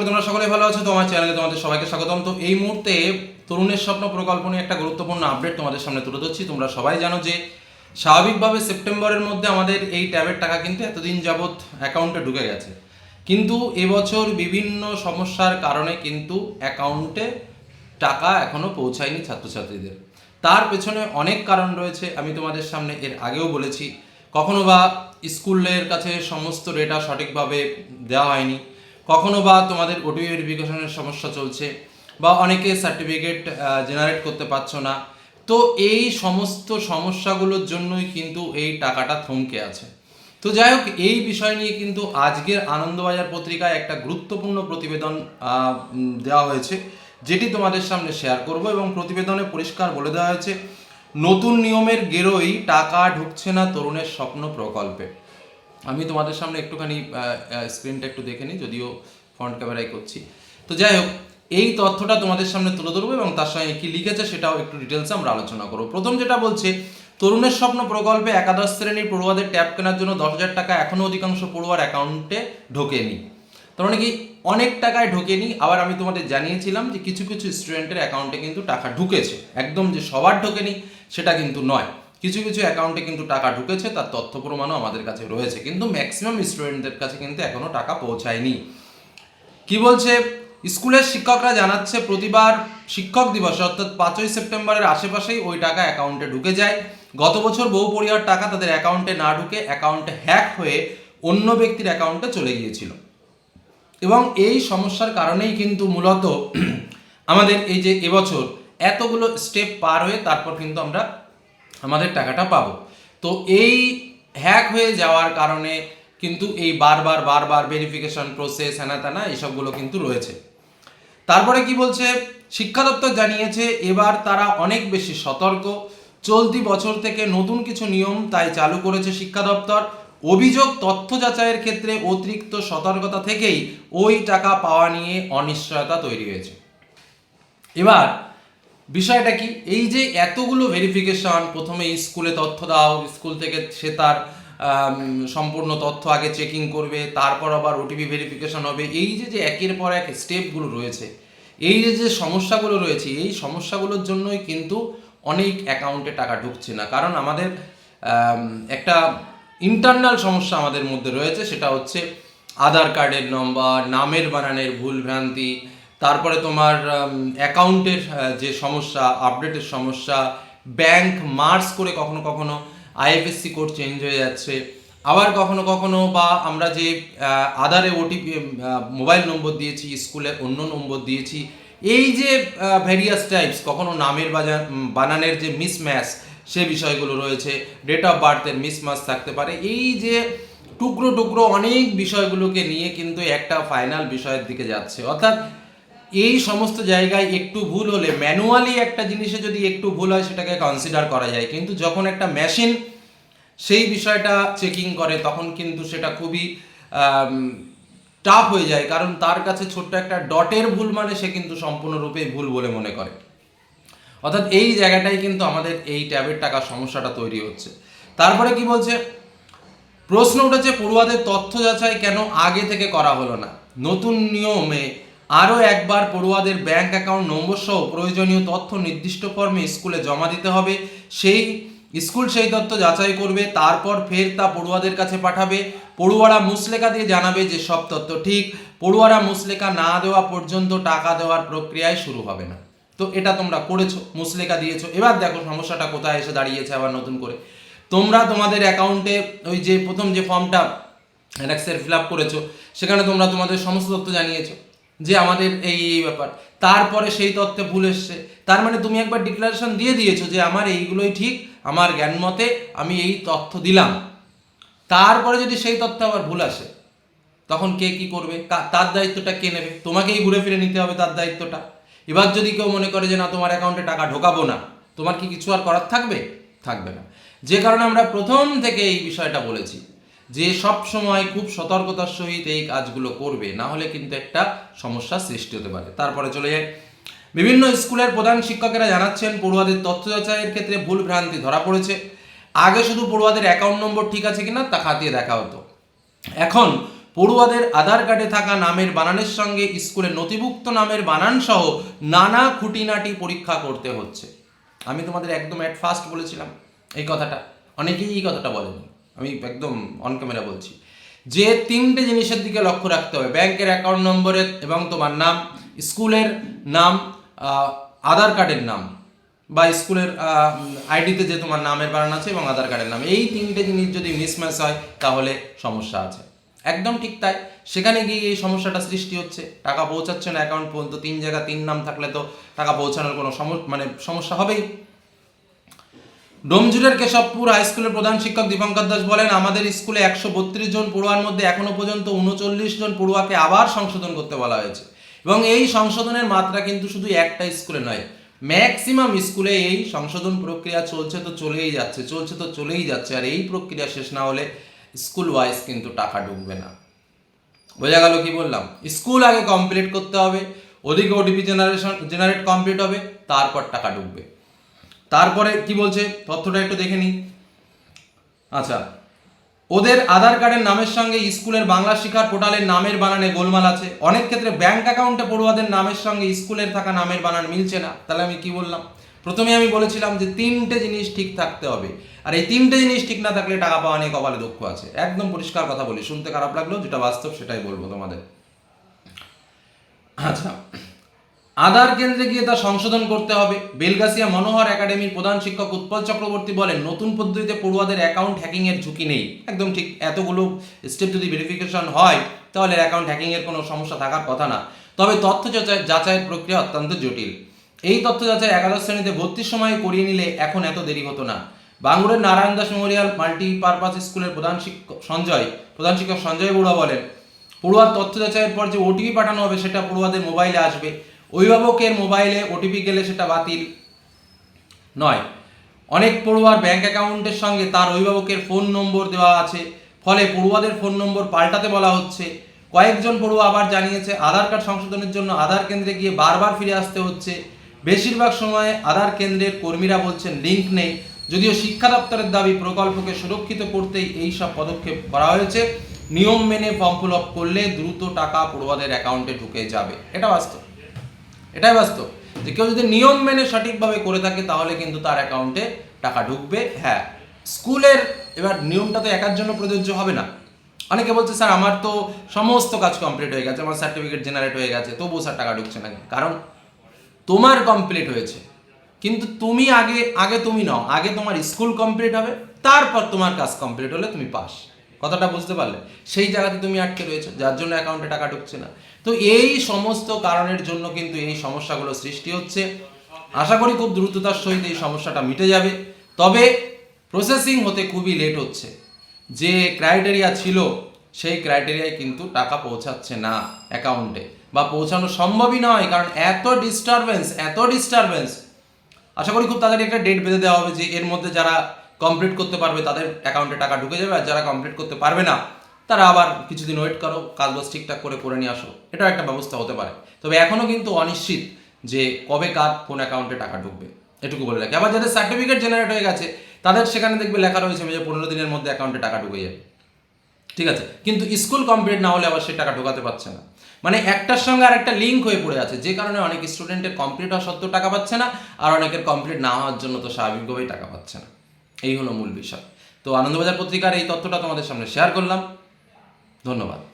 করি তোমরা সকলে ভালো আছো, তোমার চ্যানেলে তোমাদের সবাইকে স্বাগতম। তো এই মুহূর্তে তরুণের স্বপ্ন প্রকল্প নিয়ে একটা গুরুত্বপূর্ণ আপডেট তোমাদের সামনে তুলে ধরছি। তোমরা সবাই জানো যে স্বাভাবিকভাবে সেপ্টেম্বরের মধ্যে আমাদের এই ট্যাবের টাকা কিন্তু এতদিন যাবৎ অ্যাকাউন্টে ঢুকে গেছে। কিন্তু এবছর বিভিন্ন সমস্যার কারণে কিন্তু অ্যাকাউন্টে টাকা এখনও পৌঁছায়নি ছাত্রছাত্রীদের। তার পেছনে অনেক কারণ রয়েছে, আমি তোমাদের সামনে এর আগেও বলেছি। কখনো বা স্কুলের কাছে সমস্ত ডেটা সঠিকভাবে দেওয়া হয়নি। কখনো বা তোমাদের ওটিপি ভেরিফিকেশনের সমস্যা চলছে বা অনেকে সার্টিফিকেট জেনারেট করতে পারছ না, তো এই সমস্ত সমস্যাগুলোর জন্যই কিন্তু এই টাকাটা থমকে আছে। তো যাই হোক, এই বিষয় নিয়ে কিন্তু আজকের আনন্দবাজার পত্রিকায় একটা গুরুত্বপূর্ণ প্রতিবেদন দেওয়া হয়েছে, যেটি তোমাদের সামনে শেয়ার করব এবং প্রতিবেদনে পরিষ্কার বলে দেওয়া হয়েছে, নতুন নিয়মের গেরোই টাকা ঢুকছে না তরুণের স্বপ্ন প্রকল্পে। আমি তোমাদের সামনে একটুখানি স্ক্রিনটা একটু দেখে নিই, যদিও ফ্রন্ট ক্যামেরায় করছি। তো যাই হোক, এই তথ্যটা তোমাদের সামনে তুলে ধরবো এবং তার সঙ্গে কি লিখেছে সেটাও একটু ডিটেলসে আমরা আলোচনা করব। প্রথম যেটা বলছে, তরুণের স্বপ্ন প্রকল্পে একাদশ শ্রেণির পড়ুয়াদের ট্যাব কেনার জন্য দশ হাজার টাকা এখনও অধিকাংশ পড়ুয়ার অ্যাকাউন্টে ঢোকেনি। তার মানে কি, অনেক টাকায় ঢোকে ঢোকেনি। আবার আমি তোমাদের জানিয়েছিলাম যে কিছু কিছু স্টুডেন্টের অ্যাকাউন্টে কিন্তু টাকা ঢুকেছে। একদম যে সবার ঢোকেনি, সেটা কিন্তু নয়। কিছু কিছু অ্যাকাউন্টে কিন্তু টাকা ঢুকেছে, তার তথ্য প্রমাণও আমাদের কাছে রয়েছে, কিন্তু ম্যাক্সিমাম স্টুডেন্টদের কাছে কিন্তু এখনও টাকা পৌঁছায়নি। কি বলছে? স্কুলের শিক্ষকরা জানাচ্ছে, প্রতিবার শিক্ষক দিবস, অর্থাৎ পাঁচই সেপ্টেম্বরের আশেপাশেই ওই টাকা অ্যাকাউন্টে ঢুকে যায়। গত বছর বহু পরিবার টাকা তাদের অ্যাকাউন্টে না ঢুকে অ্যাকাউন্টে হ্যাক হয়ে অন্য ব্যক্তির অ্যাকাউন্টে চলে গিয়েছিল। এবং এই সমস্যার কারণেই কিন্তু মূলত আমাদের এই যে এবছর এতগুলো স্টেপ পার হয়ে তারপর কিন্তু আমরা আমাদের টাকাটা পাবো। তো এই হ্যাক হয়ে যাওয়ার কারণে কিন্তু এই বারবার বারবার ভেরিফিকেশন প্রসেস হ্যানা ত্যানা এসবগুলো কিন্তু রয়েছে। তারপরে কি বলছে? শিক্ষা দপ্তর জানিয়েছে, এবার তারা অনেক বেশি সতর্ক। চলতি বছর থেকে নতুন কিছু নিয়ম তাই চালু করেছে শিক্ষা দপ্তর। অভিযোগ তথ্য যাচাইয়ের ক্ষেত্রে অতিরিক্ত সতর্কতা থেকেই ওই টাকা পাওয়া নিয়ে অনিশ্চয়তা তৈরি হয়েছে। এবার বিষয়টা কি? এই যে এতগুলো ভেরিফিকেশন প্রথমে স্কুলে তথ্য দাও, স্কুল থেকে সে তার সম্পূর্ণ তথ্য আগে চেকিং করবে, তারপর আবার ওটিপি ভেরিফিকেশন হবে। এই যে যে একের পর এক স্টেপগুলো রয়েছে, এই যে যে সমস্যাগুলো রয়েছে, এই সমস্যাগুলোর জন্যই কিন্তু অনেক অ্যাকাউন্টে টাকা ঢুকছে না। কারণ আমাদের একটা ইন্টারনাল সমস্যা আমাদের মধ্যে রয়েছে, সেটা হচ্ছে আধার কার্ডের নম্বর নামের বানানের ভুল ভ্রান্তি তারপরে তোমার অ্যাকাউন্টের যে সমস্যা আপডেটের সমস্যা ব্যাংক মার্চ করে কখনো কখনো আইএফএসসি কোড চেঞ্জ হয়ে যাচ্ছে। আবার কখনো কখনো বা আমরা যে আধারে ওটিপি মোবাইল নম্বর দিয়েছি স্কুলে অন্য নম্বর দিয়েছি এই যে ভেরিয়াস টাইপস কখনো নামের বাজা- উম, বানানের যে মিসম্যাচ সে বিষয়গুলো রয়েছে ডেট অফ বার্থের মিসম্যাচ থাকতে পারে এই যে টুকরো টুকরো অনেক বিষয়গুলোকে নিয়ে কিন্তু একটা ফাইনাল বিষয়ের দিকে যাচ্ছে। অর্থাৎ এই সমস্ত জায়গায় একটু ভুল হলে ম্যানুয়ালি একটা জিনিসে যদি একটু ভুল হয়, সেটাকে কনসিডার করা যায়। কিন্তু যখন একটা মেশিন সেই বিষয়টা চেকিং করে, তখন কিন্তু সেটা খুবই টাফ হয়ে যায়। কারণ তার কাছে ছোট্ট একটা ডটের ভুল মানে সে কিন্তু সম্পূর্ণরূপে ভুল বলে মনে করে। অর্থাৎ এই জায়গাটাই কিন্তু আমাদের এই ট্যাবের টাকা সমস্যাটা তৈরি হচ্ছে। তারপরে কি বলছে? প্রশ্ন উঠেছে, পড়ুয়াদের তথ্য যাচাই কেন আগে থেকে করা হলো না? নতুন নিয়মে আরও একবার পড়ুয়াদের ব্যাংক অ্যাকাউন্ট নম্বর সহ প্রয়োজনীয় তথ্য নির্দিষ্ট ফর্মে স্কুলে জমা দিতে হবে। সেই স্কুল সেই তথ্য যাচাই করবে, তারপর ফের তা পড়ুয়াদের কাছে পাঠাবে। পড়ুয়ারা মুসলেখা দিয়ে জানাবে যে সব তথ্য ঠিক। পড়ুয়ারা মুসলেখা না দেওয়া পর্যন্ত টাকা দেওয়ার প্রক্রিয়ায় শুরু হবে না। তো এটা তোমরা করেছ, মুসলেখা দিয়েছ। এবার দেখো সমস্যাটা কোথায় এসে দাঁড়িয়েছে আবার নতুন করে। তোমরা তোমাদের অ্যাকাউন্টে ওই যে প্রথম যে ফর্মটা অ্যানেক্সের ফিল আপ করেছ, সেখানে তোমরা তোমাদের সমস্ত তথ্য জানিয়েছো। যে আমাদের এই এই ব্যাপার। তারপরে সেই তথ্যে ভুল এসছে। তার মানে তুমি একবার ডিক্লারেশন দিয়ে দিয়েছ যে আমার এইগুলোই ঠিক, আমার জ্ঞান মতে আমি এই তথ্য দিলাম। তারপরে যদি সেই তথ্য আবার ভুল আসে, তখন কে কি করবে? তার দায়িত্বটা কে নেবে? তোমাকেই ঘুরে ফিরে নিতে হবে তার দায়িত্বটা। এবার যদি কেউ মনে করে যে না, তোমার অ্যাকাউন্টে টাকা ঢোকাবো না, তোমার কি কিছু আর করার থাকবে? থাকবে না। যে কারণে আমরা প্রথম থেকে এই বিষয়টা বলেছি। যে সব সময় খুব সতর্কতার সহিত এই কাজগুলো করবে, না হলে কিন্তু একটা সমস্যার সৃষ্টি হতে পারে। তারপরে চলে যায় বিভিন্ন স্কুলের প্রধান শিক্ষকেরা জানাচ্ছেন, পড়ুয়াদের তথ্য যাচাইয়ের ক্ষেত্রে ভুল ভ্রান্তি ধরা পড়েছে। আগে শুধু পড়ুয়াদের অ্যাকাউন্ট নম্বর ঠিক আছে কিনা তা খাতিয়ে দেখা হতো। এখন পড়ুয়াদের আধার কার্ডে থাকা নামের বানানের সঙ্গে স্কুলের নথিভুক্ত নামের বানান সহ নানা খুঁটিনাটি পরীক্ষা করতে হচ্ছে। আমি তোমাদের একদম অ্যাট ফার্স্ট বলেছিলাম এই কথাটা। অনেকেই এই কথাটা বলেনি। আমি একদম অন ক্যামেরা বলছি। যে তিনটে জিনিসের দিকে লক্ষ্য রাখতে হবে। ব্যাংকের অ্যাকাউন্ট নম্বরের এবং তোমার নাম, স্কুলের নাম আধার কার্ডের নাম বা স্কুলের আইডিতে যে তোমার নামের বানান আছে এবং আধার কার্ডের নাম। এই তিনটে জিনিস যদি মিসম্যাচ হয়, তাহলে সমস্যা আছে। একদম ঠিক তাই। সেখানে গিয়ে এই সমস্যাটা সৃষ্টি হচ্ছে। টাকা পৌঁছাচ্ছে না অ্যাকাউন্ট পর্যন্ত। তিন জায়গা তিন নাম থাকলে তো টাকা পৌঁছানোর কোনো সমস্যা মানে সমস্যা হবেই। ডোমজুরের কেশবপুর হাই স্কুলের প্রধান শিক্ষক দীপঙ্কর দাস বলেন, আমাদের স্কুলে একশো বত্রিশ জন পড়ুয়ার মধ্যে এখনও পর্যন্ত উনচল্লিশ জন পড়ুয়াকে আবার সংশোধন করতে বলা হয়েছে। এবং এই সংশোধনের মাত্রা কিন্তু শুধু একটা স্কুলে নয়, ম্যাক্সিমাম স্কুলে এই সংশোধন প্রক্রিয়া চলছে তো চলেই যাচ্ছে, চলছে তো চলেই যাচ্ছে, আর এই প্রক্রিয়া শেষ না হলে স্কুল ওয়াইজ কিন্তু টাকা ঢুকবে না। বোঝা গেল কি বললাম? স্কুল আগে কমপ্লিট করতে হবে, ওদিকে ওটিপি জেনারেশন জেনারেট কমপ্লিট হবে, তারপর টাকা ঢুকবে তারপরে কি বলছে? তথ্যটা একটু দেখে নিই। আচ্ছা। ওদের আধার কার্ডের নামের সঙ্গে স্কুলের বাংলা শিক্ষার পোর্টালের নামের বানানে গোলমাল আছে। অনেক ক্ষেত্রে ব্যাংক অ্যাকাউন্টে পড়ুয়াদের নামের সঙ্গে স্কুলের থাকা নামের বানান মিলছে না। তাহলে আমি কি বললাম? প্রথমে আমি বলেছিলাম যে তিনটে জিনিস ঠিক থাকতে হবে। আর এই তিনটে জিনিস ঠিক না থাকলে টাকা পাওয়া নিয়ে কপালে দুঃখ আছে। একদম পরিষ্কার কথা বলি। শুনতে খারাপ লাগল যেটা বাস্তব সেটাই বলব তোমাদের। আচ্ছা। আধার কেন্দ্রে গিয়ে তা সংশোধন করতে হবে। বেলগাছিয়া মনোহর একাডেমির প্রধান শিক্ষক উৎপল চক্রবর্তী বলেন, নতুন পদ্ধতিতে পড়ুয়াদের অ্যাকাউন্ট হ্যাকিং এর ঝুঁকি নেই। একদম ঠিক, এতগুলো স্টেপ যদি ভেরিফিকেশন হয়, তাহলে অ্যাকাউন্ট হ্যাকিং এর কোনো সমস্যা থাকার কথা না। তবে তথ্য যাচাই- যাচাইয়ের প্রক্রিয়া অত্যন্ত জটিল। এই তথ্য যাচাই একাদশ শ্রেণীতে ভর্তির সময় করিয়ে নিলে এখন এত দেরি হতো না। বাঙ্গুরের নারায়ণ দাস মেমোরিয়াল মাল্টিপারপাস স্কুলের প্রধান শিক্ষক সঞ্জয়, প্রধান শিক্ষক সঞ্জয় বড়ুয়া বলেন, পড়ুয়ার তথ্য যাচাইয়ের পর যে ওটিপি পাঠানো হবে, সেটা পড়ুয়াদের মোবাইলে আসবে। অভিভাবকের মোবাইলে ওটিপি গেলে সেটা বাতিল নয়। অনেক পড়ুয়ার ব্যাংক অ্যাকাউন্টের সঙ্গে তার অভিভাবকের ফোন নম্বর দেওয়া আছে। ফলে পড়ুয়াদের ফোন নম্বর পাল্টাতে বলা হচ্ছে। কয়েকজন পড়ুয়া আবার জানিয়েছে, আধার কার্ড সংশোধনের জন্য আধার কেন্দ্রে গিয়ে বারবার ফিরে আসতে হচ্ছে। বেশিরভাগ সময় আধার কেন্দ্রের কর্মীরা বলছেন লিঙ্ক নেই। যদিও শিক্ষা দপ্তরের দাবি, প্রকল্পকে সুরক্ষিত করতেই এই সব পদক্ষেপ করা হয়েছে। নিয়ম মেনে ফর্ম ফিল করলে দ্রুত টাকা পড়ুয়াদের অ্যাকাউন্টে ঢুকে যাবে। এটা বাস্তব। এটাই বাস্তব। যে কেউ যদি নিয়ম মেনে সঠিকভাবে করে থাকে, তাহলে কিন্তু তার অ্যাকাউন্টে টাকা ঢুকবে। হ্যাঁ স্কুলের এবার নিয়মটা তো একার জন্য প্রযোজ্য হবে না। অনেকে বলছে, স্যার, আমার তো সমস্ত কাজ কমপ্লিট হয়ে গেছে, আমার সার্টিফিকেট জেনারেট হয়ে গেছে, তবুও স্যার টাকা ঢুকছে না কারণ তোমার কমপ্লিট হয়েছে, কিন্তু তুমি আগে আগে তুমি নাও। আগে তোমার স্কুল কমপ্লিট হবে, তারপর তোমার কাজ কমপ্লিট হলে তুমি পাস কথাটা বুঝতে পারলে। সেই জায়গাতে তুমি আটকে রয়েছে, যার জন্য অ্যাকাউন্টে টাকা ঢুকছে না। তো এই সমস্ত কারণের জন্য কিন্তু এই সমস্যাগুলো সৃষ্টি হচ্ছে। আশা করি খুব দ্রুততার সহিত এই সমস্যাটা মিটে যাবে। তবে প্রসেসিং হতে খুবই লেট হচ্ছে। যে ক্রাইটেরিয়া ছিল, সেই ক্রাইটেরিয়ায় কিন্তু টাকা পৌঁছাচ্ছে না অ্যাকাউন্টে বা পৌঁছানো সম্ভবই নয়, কারণ এত ডিস্টারবেন্স এত ডিস্টারবেন্স আশা করি খুব তাড়াতাড়ি একটা ডেট বেঁধে দেওয়া হবে যে এর মধ্যে যারা কমপ্লিট করতে পারবে, তাদের অ্যাকাউন্টে টাকা ঢুকে যাবে আর যারা কমপ্লিট করতে পারবে না, তারা আবার কিছুদিন ওয়েট করো, কাজ বাজ ঠিকঠাক করে করে নিয়ে আসো। এটাও একটা ব্যবস্থা হতে পারে। তবে এখনও কিন্তু অনিশ্চিত যে কবে কার কোন অ্যাকাউন্টে টাকা ঢুকবে। এটুকু বলে রাখি। আবার যাদের সার্টিফিকেট জেনারেট হয়ে গেছে, তাদের সেখানে দেখবে লেখা রয়েছে যে পনেরো দিনের মধ্যে অ্যাকাউন্টে টাকা ঢুকে যাবে। ঠিক আছে? কিন্তু স্কুল কমপ্লিট না হলে আবার সে টাকা ঢোকাতে পারছে না। মানে একটার সঙ্গে আর একটা লিঙ্ক হয়ে পড়ে আছে, যে কারণে অনেক স্টুডেন্টের কমপ্লিট হওয়া সত্ত্বেও টাকা পাচ্ছে না, আর অনেকের কমপ্লিট না হওয়ার জন্য তো স্বাভাবিকভাবেই টাকা পাচ্ছে না। এই হলো মূল বিষয়। তো আনন্দবাজার পত্রিকার এই তথ্যটা তোমাদের সামনে শেয়ার করলাম। ধন্যবাদ।